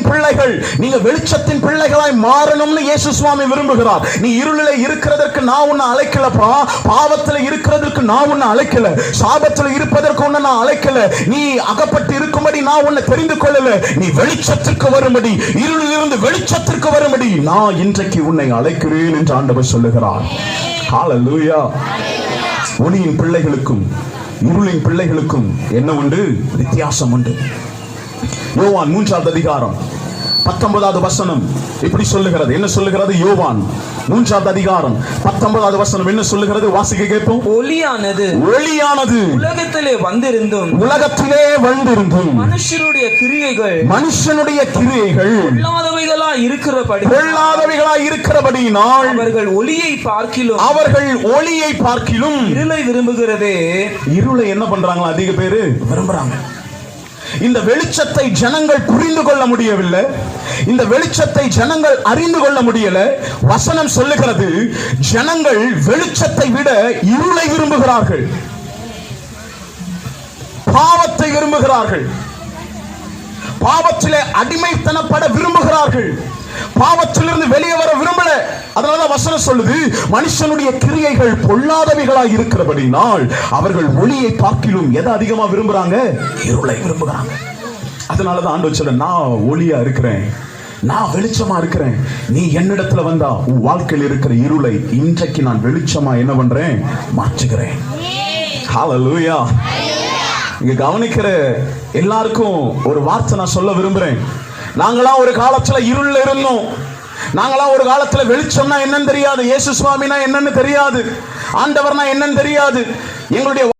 ஒளியின் பிள்ளைகள் நீங்க வெளிச்சத்தின் பிள்ளைகளாய் மாறணும்னு இயேசு சுவாமி விரும்புகிறார். நீ இருளிலே இருக்கிறதற்கு நான் உன்னை அழைக்கலப்பா. பாவத்தில் இருக்கிறதற்கு நான் உன்னை அழைக்கல. சாபத்தில் இருப்பதற்கு உன்னை நான் அழைக்கல. நீ அகப்பட்டு இருக்கும்படி நான் உன்னை தெரிந்து கொள்ளல. நீ வெளிச்சத்திற்கு வரும்படி இருளிலிருந்து வெளிச்சத்திற்கு வரும்படி நான் இன்றைக்கு உன்னை அழைக்கிறேன் என்று ஆண்டவர் சொல்லுகிறார். ஹalleluya ஒளியின் பிள்ளைகளுக்கும் இருளின் பிள்ளைகளுக்கும் என்ன உண்டு? வித்தியாசம் உண்டு. யோவான் மூன்றாவது அதிகாரம். பத்தொன்பதாவது வசனம் இப்படி சொல்லுகிறது. என்ன சொல்லுகிறது? யோவான் மூன்றாவது அதிகாரம் பத்தொன்பதாவது வசனம் என்ன சொல்லுகிறது? வாசிக்க கேட்போம். ஒளியானது ஒளியானது உலகத்திலே வந்திருந்தும் உலகத்திலே வந்திருந்தும் மனுஷருடைய கிரியைகள் மனுஷனுடைய கிரியைகள் இல்லாதவைகளா இருக்கிறபடி கொள்ளாதவைகளாய் இருக்கிறபடியினால் அவர்கள் ஒளியை பார்க்கிலும் அவர்கள் ஒளியை பார்க்கிலும் இருளை விரும்புகிறதே. இருளை என்ன பண்றாங்களா அதிக பேரு விரும்புறாங்க. இந்த வெளிச்சத்தை ஜனங்கள் புரிந்து கொள்ள முடியவில்லை. இந்த வெளிச்சத்தை ஜனங்கள் அறிந்து கொள்ள முடியல. வசனம் சொல்லுகிறது ஜனங்கள் வெளிச்சத்தை விட இருளை விரும்புகிறார்கள். பாவத்தை விரும்புகிறார்கள். பாவத்திலே அடிமைத்தனப்பட விரும்புகிறார்கள். பாவத்திலிருந்து வெளியே வர விரும்பல. அதனாலதான் வசனம் சொல்லுது மனுஷனுடைய கிரியைகள் பொல்லாதவைகளாய் இருக்கிறபடினால் அவர்கள் ஒளியை பார்க்கிலும் எதை அதிகமா விரும்புறாங்க? இருளை விரும்புகிறாங்க. அதனாலதான் ஆண்டு சொல்ல நான் ஒளியா இருக்கிறேன். நான் வெளிச்சமா இருக்கிறேன். நீ என்னிடத்துல வந்தா உன் வாழ்க்கையில் இருக்கிற இருளை இன்றைக்கு நான் வெளிச்சமா என்ன பண்றேன்? மாற்றுகிறேன். ஹalleluya இங்க கவனிக்கிற எல்லாருக்கும் ஒரு வார்த்தை நான் சொல்ல விரும்புறேன். நாங்களாம் ஒரு காலத்துல இருள்ல இருந்தோம். நாங்களாம் ஒரு காலத்துல வெளிச்சம்னா என்னன்னு தெரியாது இயேசு சுவாமினா என்னன்னு தெரியாது ஆண்டவர்னா என்னன்னு தெரியாது. எங்களுடைய